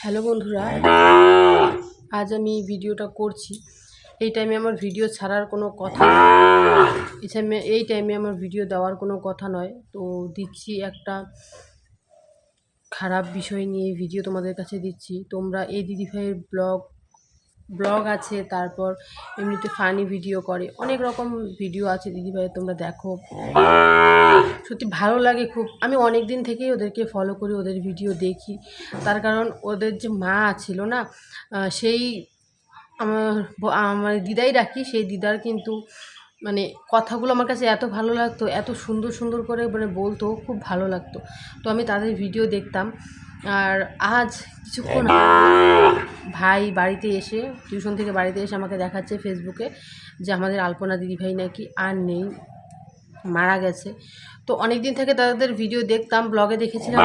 Hello বন্ধুরা। আজ আমি ভিডিওটা করছি। এই টাইমে আমার ভিডিও ছাড়ার কোনো কথা। এই টাইমে এই টাইমে আমার ভিডিও দেওয়ার কোনো কথা নয়। তো দিচ্ছি একটা খারাপ বিষয় নিয়ে ভিডিও তোমাদের কাছে দিচ্ছি। তোমরা এই দিদিভাইয়ের ব্লগ ব্লগ আছে, তারপর এমনিতে ফানি ভিডিও করে। অনেক রকম ভিডিও আছে, দিদিভাই, তোমরা দেখো। সত্যি ভালো লাগে খুব। আমি অনেক দিন থেকেই ওদেরকে ফলো করি, ওদের ভিডিও দেখি। তার কারণ ওদের যে মা ছিল না সেই আমার দিদাই ডাকি সেই দিদার কিন্তু মানে কথাগুলো আমার কাছে এত ভালো লাগতো, এত সুন্দর সুন্দর করে মানে বলতো, খুব ভালো লাগতো। তো আমি তাদের ভিডিও দেখতাম। আর আজ কিছুক্ষণ ভাই বাড়িতে এসে টিউশন থেকে বাড়িতে এসে আমাকে দেখাচ্ছে ফেসবুকে যে আমাদের আলপনা দিদিভাই নাকি আর নেই মারা গেছে। তো অনেক দিন থেকে তাদের ভিডিও দেখতাম ব্লগে দেখেছিলাম।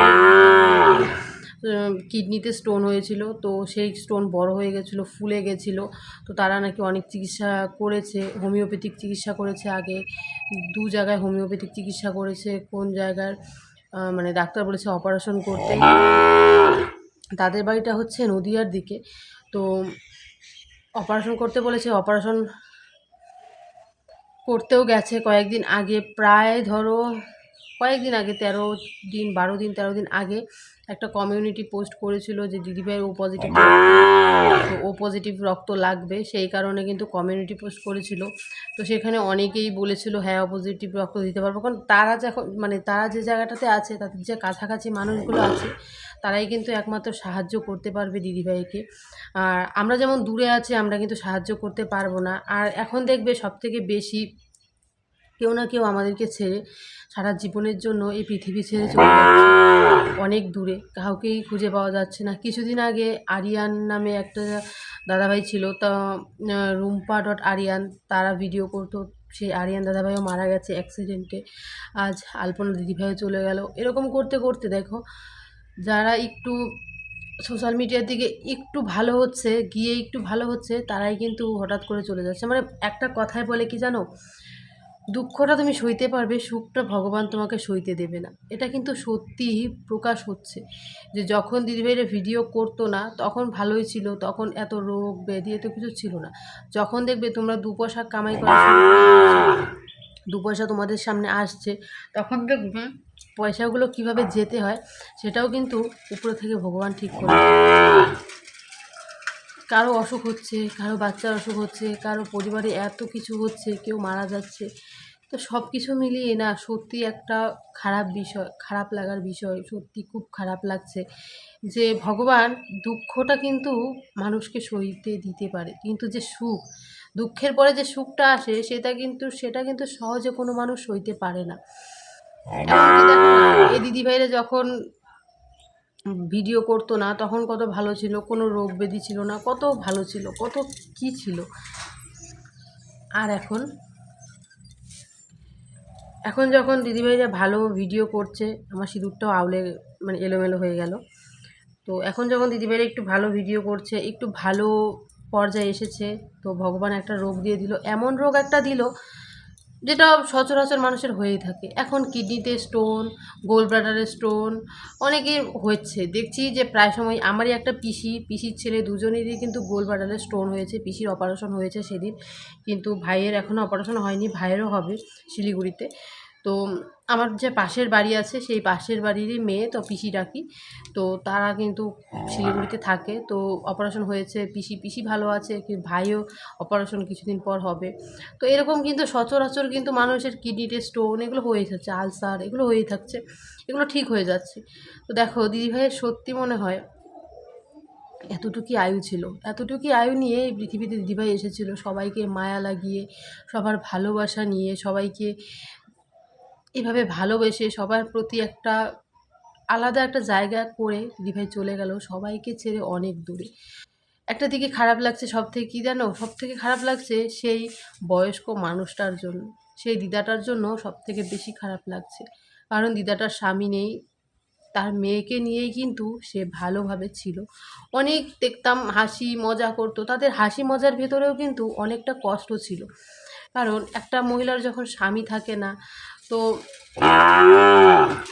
কিডনিতে স্টোন হয়েছিল তো সেই স্টোন বড় হয়ে গেছিল ফুলে গেছিল। তো তারা নাকি অনেক চিকিৎসা করেছে হোমিওপ্যাথিক চিকিৎসা করেছে আগে। দু জায়গায় হোমিওপ্যাথিক চিকিৎসা করেছে কোন জায়গার মানে ডাক্তার বলেছে অপারেশন করতে। তাদের বাড়িটা হচ্ছে নদিয়ার দিকে। তো অপারেশন করতে বলেছে, অপারেশন করতেও গেছে কয়েকদিন আগে। প্রায় ধরো কয়েকদিন আগে, তেরো দিন, বারো দিন, তেরো দিন আগে একটা কমিউনিটি পোস্ট করেছিল যে দিদিভাইয়ের ও পজিটিভ ও পজিটিভ রক্ত লাগবে সেই কারণে কিন্তু কমিউনিটি পোস্ট করেছিল। তো সেখানে অনেকেই বলেছিল হ্যাঁ ও পজিটিভ রক্ত দিতে পারব। কারণ তারা যখন মানে তারা যে জায়গাটাতে আছে তাদের যে কাছাকাছি মানুষগুলো আছে তারাই কিন্তু একমাত্র সাহায্য করতে পারবে দিদিভাইকে। আর আমরা যেমন দূরে আছি আমরা কিন্তু সাহায্য করতে পারব না। আর এখন দেখবে সব থেকে বেশি কেউ না কেউ আমাদেরকে ছেড়ে সারা জীবনের জন্য এই পৃথিবী ছেড়ে চলে যাচ্ছে। অনেক দূরে। কাউকেই খুঁজে পাওয়া যাচ্ছে না। কিছুদিন আগে আরিয়ান নামে একটা দাদাভাই ছিল তা রুম্পা ডট আরিয়ান তারা ভিডিও করতো। সেই আরিয়ান দাদাভাইও মারা গেছে অ্যাক্সিডেন্টে আজ আলপনা দিদিভাইও চলে গেল। এরকম করতে করতে দেখো যারা একটু সোশ্যাল মিডিয়ার দিকে একটু ভালো হচ্ছে গিয়ে একটু ভালো হচ্ছে তারাই কিন্তু হঠাৎ করে চলে যাচ্ছে। মানে একটা কথায় বলে কি জানো? দুঃখটা তুমি সইতে পারবে সুখটা ভগবান তোমাকে সইতে দেবে না। এটা কিন্তু সত্যিই প্রকাশ হচ্ছে যে যখন দিদিভাইরা ভিডিও করতো না তখন ভালোই ছিল তখন এত রোগ ব্যাধি এত কিছু ছিল না। যখন দেখবে তোমরা দু পয়সা কামাই করা দু পয়সা তোমাদের সামনে আসছে তখন দেখবে পয়সাগুলো কীভাবে যেতে হয় সেটাও কিন্তু উপরে থেকে ভগবান ঠিক করে। কারও অসুখ হচ্ছে, কারও বাচ্চার অসুখ হচ্ছে, কারও পরিবারে এত কিছু হচ্ছে, কেউ মারা যাচ্ছে। তো সব কিছু মিলিয়ে না সত্যি একটা খারাপ বিষয়, খারাপ লাগার বিষয়, সত্যি খুব খারাপ লাগছে যে ভগবান দুঃখটা কিন্তু মানুষকে সইতে দিতে পারে। কিন্তু যে সুখ, দুঃখের পরে যে সুখটা আসে, সেটা কিন্তু সেটা কিন্তু সহজে কোনো মানুষ সইতে পারে না, এই দিদিভাইরা যখন ভিডিও করতো না, তখন কত ভালো ছিল, কোনো রোগ ব্যাধি ছিল না, কত ভালো ছিল, কত কি ছিল। আর এখন? এখন যখন দিদিভাইরা ভালো ভিডিও করছে, আমার সিঁদুরটাও আউলে মানে এলোমেলো হয়ে গেল। তো এখন যখন দিদিভাইরা একটু ভালো ভিডিও করছে, একটু ভালো পর্যায়ে এসেছে, তো ভগবান একটা রোগ দিয়ে দিল। এমন রোগ একটা দিল যেটা সচরাচর মানুষের হয়েই থাকে। এখন কিডনিতে স্টোন গোল ব্লাডারের স্টোন অনেকের হচ্ছে। দেখছি যে প্রায় সময় আমারই একটা পিসি, পিসির ছেলে দুজনেরই কিন্তু গোল ব্লাডারের স্টোন হয়েছে, পিসির অপারেশন হয়েছে সেদিন। কিন্তু ভাইয়ের এখনও অপারেশন হয়নি, ভাইয়েরও হবে শিলিগুড়িতে। তো আমার যে পাশের বাড়ি আছে সেই পাশের বাড়িরই মেয়ে তো পিসি ডাকি। তো তারা কিন্তু শিলিগুড়িতে থাকে। তো অপারেশন হয়েছে পিসি পিসি ভালো আছে কি ভাইও অপারেশন কিছুদিন পর হবে। তো এরকম কিন্তু সচরাচর কিন্তু মানুষের কিডনিতে স্টোন এগুলো হয়ে যাচ্ছে আলসার এগুলো হয়েই থাকছে। এগুলো ঠিক হয়ে যাচ্ছে। তো দেখো দিদিভাইয়ের সত্যি মনে হয় এতটুকুই আয়ু ছিল। এতটুকুই আয়ু নিয়ে এই পৃথিবীতে দিদিভাই এসেছিল। সবাইকে মায়া লাগিয়ে সবার ভালোবাসা নিয়ে সবাইকে এভাবে ভালোবেসে সবার প্রতি একটা আলাদা একটা জায়গা করে দিদিভাই চলে গেল সবাইকে ছেড়ে অনেক দূরে। একটা দিকে খারাপ লাগছে, সব থেকে কী জানো? সব থেকে খারাপ লাগছে সেই বয়স্ক মানুষটার জন্য। সেই দিদাটার জন্য সব থেকে বেশি খারাপ লাগছে। কারণ দিদাটার স্বামী নেই, তার মেয়েকে নিয়েই কিন্তু সে ভালোভাবে ছিল। অনেক দেখতাম হাসি মজা করতো, তাদের হাসি মজার ভেতরেও কিন্তু অনেকটা কষ্ট ছিল। কারণ একটা মহিলার যখন স্বামী থাকে না তো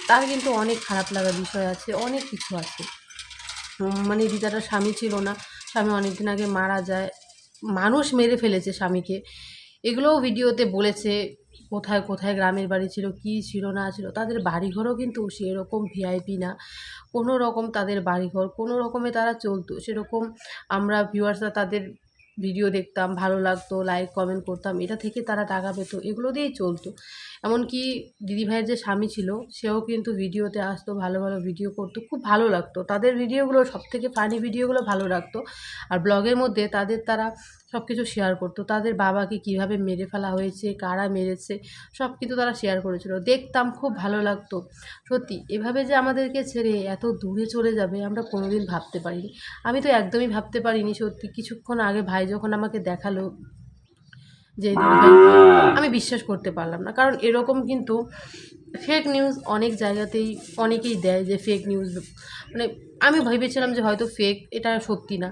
তার কিন্তু অনেক খারাপ লাগার বিষয় আছে, অনেক কিছু আছে। মানে দিদাটার স্বামী ছিল না, স্বামী অনেক দিন আগে মারা যায়, মানুষ মেরে ফেলেছে স্বামীকে। এগুলোও ভিডিওতে বলেছে, কোথায় কোথায় গ্রামের বাড়ি ছিল, কি ছিল, না ছিল, তাদের বাড়িঘরও কিন্তু সেরকম ভিআইপি না। কোনো রকম তাদের বাড়িঘর, কোনো রকমে তারা চলতো। সেরকম আমরা ভিউয়ার্সরা তাদের ভিডিও দেখতাম, ভালো লাগতো লাইক কমেন্ট করতাম, এটা থেকে তারা টাকা পেতো, এগুলো দিয়েই চলতো। এমনকি দিদিভাইয়ের যে স্বামী ছিল, সেও কিন্তু ভিডিওতে আসতো, ভালো ভালো ভিডিও করতো, খুব ভালো লাগতো। তাদের ভিডিওগুলো সব থেকে ফানি ভিডিওগুলো ভালো লাগতো। আর ব্লগের মধ্যে তাদের তারা সব কিছু শেয়ার করতো। তাদের বাবাকে কীভাবে মেরে ফেলা হয়েছে, কারা মেরেছে সব কিছু তারা শেয়ার করেছিল। দেখতাম খুব ভালো লাগতো। সত্যি, এভাবে যে আমাদেরকে ছেড়ে এত দূরে চলে যাবে আমরা কোনোদিন ভাবতে পারিনি। আমি তো একদমই ভাবতে পারিনি সত্যি। কিছুক্ষণ আগে ভাই যখন আমাকে দেখাল যে আমি বিশ্বাস করতে পারলাম না। কারণ এরকম কিন্তু ফেক নিউজ অনেক জায়গাতেই অনেকেই দেয় যে ফেক নিউজ মানে আমি ভেবেছিলাম যে হয়তো ফেক এটা সত্যি না।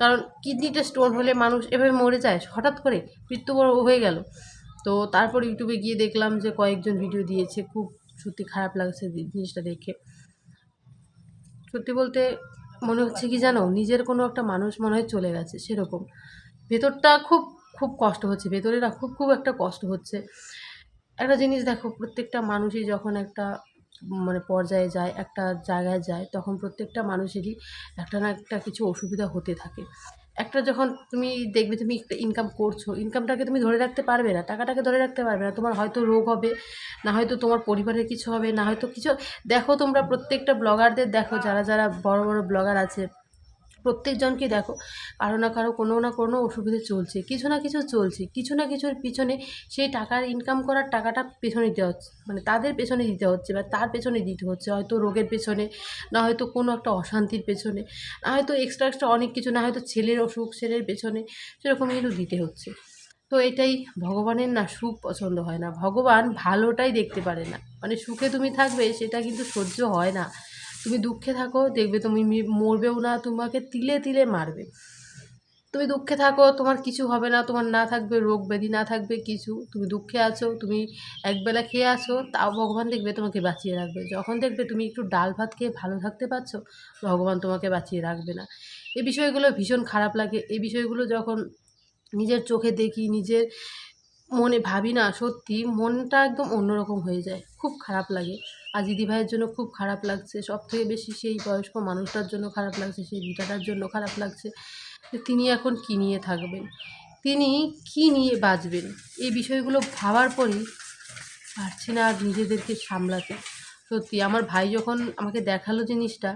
কারণ কিডনিতে স্টোন হলে মানুষ এভাবে মরে যায়, হঠাৎ করে মৃত্যুবরণ হয়ে গেল। তো তারপর ইউটিউবে গিয়ে দেখলাম যে কয়েকজন ভিডিও দিয়েছে, খুব সত্যি খারাপ লাগছে জিনিসটা দেখে। সত্যি বলতে মনে হচ্ছে কি জানো, নিজের কোনো একটা মানুষ মনে হয় চলে গেছে, সেরকম। ভেতরটা খুব খুব কষ্ট হচ্ছে ভেতরেরা খুব খুব একটা কষ্ট হচ্ছে। একটা জিনিস দেখো, প্রত্যেকটা মানুষই যখন একটা মানে পর্যায়ে যায়, একটা জায়গায় যায়, তখন প্রত্যেকটা মানুষেরই একটা না একটা কিছু অসুবিধা হতে থাকে। একটা যখন তুমি দেখবে তুমি একটা ইনকাম করছ ইনকামটাকে তুমি ধরে রাখতে পারবে না, টাকাটাকে ধরে রাখতে পারবে না, তোমার হয়তো রোগ হবে, না হয়তো তোমার পরিবারের কিছু হবে, না হয়তো কিছু, দেখো তোমরা প্রত্যেকটা ব্লগারদের দেখো, যারা যারা বড় বড় ব্লগার আছে প্রত্যেকজনকে দেখো, কারও না কারও কোনো না কোনো অসুবিধে চলছে, কিছু না কিছু চলছে, কিছু না কিছুর পিছনে সেই টাকার ইনকাম করার টাকাটা পেছনে দিতে হচ্ছে মানে তাদের পেছনে দিতে হচ্ছে বা তার পেছনে দিতে হচ্ছে, হয়তো রোগের পেছনে, না হয়তো কোনো একটা অশান্তির পেছনে, না হয়তো এক্সট্রা এক্সট্রা অনেক কিছু, না হয়তো ছেলের অসুখ, ছেলের পেছনে, সেরকম কিন্তু দিতে হচ্ছে। তো এটাই ভগবানের না সুখ পছন্দ হয় না, ভগবান ভালোটাই দেখতে পারে না মানে সুখে তুমি থাকবে সেটা কিন্তু সহ্য হয় না। তুমি দুঃখে থাকো, দেখবে তুমি মরবেও না, তোমাকে তিলে তিলে মারবে। তুমি দুঃখে থাকো, তোমার কিছু হবে না, তোমার না থাকবে রোগ ব্যাধি, না থাকবে কিছু। তুমি দুঃখে আছো, তুমি একবেলা খেয়ে আছো, তাও ভগবান দেখবে তোমাকে বাঁচিয়ে রাখবে। যখন দেখবে তুমি একটু ডাল ভাত খেয়ে ভালো থাকতে পারছ, ভগবান তোমাকে বাঁচিয়ে রাখবে না। এ বিষয়গুলো ভীষণ খারাপ লাগে। এই বিষয়গুলো যখন নিজের চোখে দেখি, নিজের মনে ভাবি না, সত্যি মনটা একদম অন্যরকম হয়ে যায়। খুব খারাপ লাগে। আর দিদিভাইয়ের জন্য খুব খারাপ লাগছে। সব থেকে বেশি সেই বয়স্ক মানুষটার জন্য খারাপ লাগছে, সেই ভিটাটার জন্য খারাপ লাগছে তিনি এখন কী নিয়ে থাকবেন? তিনি কী নিয়ে বাঁচবেন? এই বিষয়গুলো ভাবার পরই পারছি না আর নিজেদেরকে সামলাতে। সত্যি, আমার ভাই যখন আমাকে দেখাল জিনিসটা,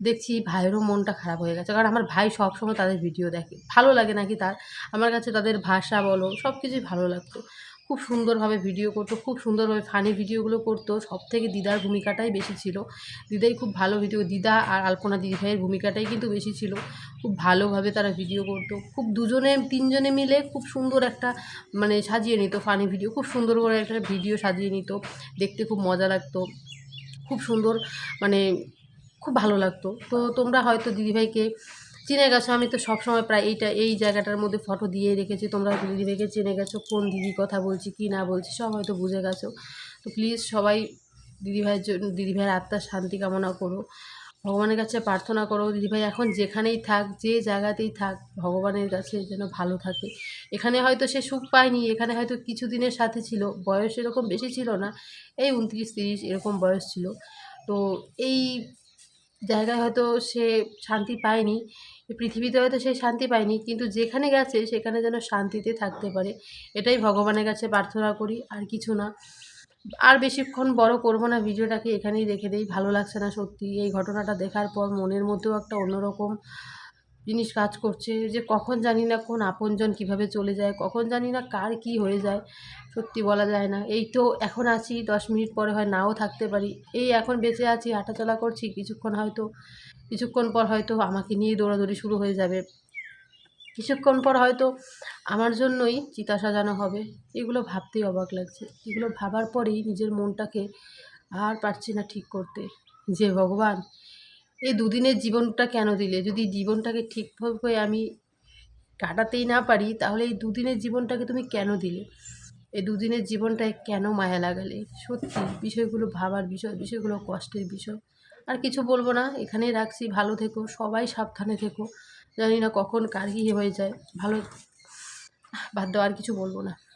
দেখছি ভাইয়েরও মনটা খারাপ হয়ে গেছে। কারণ আমার ভাই সবসময় তাদের ভিডিও দেখে। ভালো লাগে নাকি তার? আমার কাছে তাদের ভাষা বলো সব কিছুই ভালো লাগতো। খুব সুন্দরভাবে ভিডিও করতো, খুব সুন্দরভাবে ফানি ভিডিওগুলো করতো। সব থেকে দিদার ভূমিকাটাই বেশি ছিল। দিদাই খুব ভালো ভিডিও দিদা আর আলপনা দিদি ভাইয়ের ভূমিকাটাই কিন্তু বেশি ছিল। খুব ভালোভাবে তারা ভিডিও করতো। খুব দুজনে, তিনজনে মিলে খুব সুন্দর একটা মানে সাজিয়ে নিত ফানি ভিডিও খুব সুন্দর করে একটা ভিডিও সাজিয়ে নিত। দেখতে খুব মজা লাগতো। খুব সুন্দর মানে খুব ভালো লাগতো। তো তোমরা হয়তো দিদিভাইকে চিনে গেছো, আমি তো সবসময় প্রায় এইটা, এই জায়গাটার মধ্যে ফটো দিয়ে রেখেছি। তোমরা দিদিভাইকে চিনে গেছো কোন দিদির কথা বলছি, কি না বলছি, সব হয়তো বুঝে গেছো। তো প্লিজ সবাই দিদিভাইয়ের জন্য দিদিভাইয়ের আত্মার শান্তি কামনা করো। ভগবানের কাছে প্রার্থনা করো, দিদিভাই এখন যেখানেই থাক, যে জায়গাতেই থাক, ভগবানের কাছে যেন ভালো থাকে। এখানে হয়তো সে সুখ পায়নি, এখানে হয়তো কিছুদিনের সাথে ছিল, বয়স এরকম বেশি ছিল না, এই উনত্রিশ তিরিশ এরকম বয়স ছিল। তো এই জায়গায় হয়তো সে শান্তি পায়নি পৃথিবীতে হয়তো সে শান্তি পায়নি, কিন্তু যেখানে গেছে সেখানে যেন শান্তিতে থাকতে পারে। এটাই ভগবানের কাছে প্রার্থনা করি, আর কিছু না। আর বেশিক্ষণ বড় করব না, ভিডিওটাকে এখানেই রেখে দিই। ভালো লাগছে না সত্যি, এই ঘটনাটা দেখার পর মনের মধ্যেও একটা অন্যরকম জিনিস কাজ করছে, যে কখন জানি না কোন আপনজন কীভাবে চলে যায়, কখন জানি না কার কি হয়ে যায়, সত্যি বলা যায় না। এই তো এখন আছি, দশ মিনিট পরে হয় নাও থাকতে পারি। এই এখন বেঁচে আছি, হাঁটাচলা করছি, কিছুক্ষণ হয়তো, কিছুক্ষণ পর হয়তো আমাকে নিয়ে দৌড়াদৌড়ি শুরু হয়ে যাবে। কিছুক্ষণ পর হয়তো আমার জন্যই চিতা সাজানো হবে। এগুলো ভাবতেই অবাক লাগছে। এগুলো ভাবার পরেই নিজের মনটাকে আর পারছি না ঠিক করতে। যে ভগবান এই দুদিনের জীবনটা কেন দিলে? যদি জীবনটাকে ঠিকভাবে আমি কাটাতেই না পারি, তাহলে এই দুদিনের জীবনটাকে তুমি কেন দিলে? এই দুদিনের জীবনটায় কেন মায়া লাগালে? সত্যি, বিষয়গুলো ভাবার বিষয়, বিষয়গুলো কষ্টের বিষয়। আর কিছু বলব না, এখানেই রাখছি। ভালো থেকো, সবাই সাবধানে থেকো। জানি না কখন কার কী হয়ে যায়। ভালো, বাদ আর কিছু বলব না।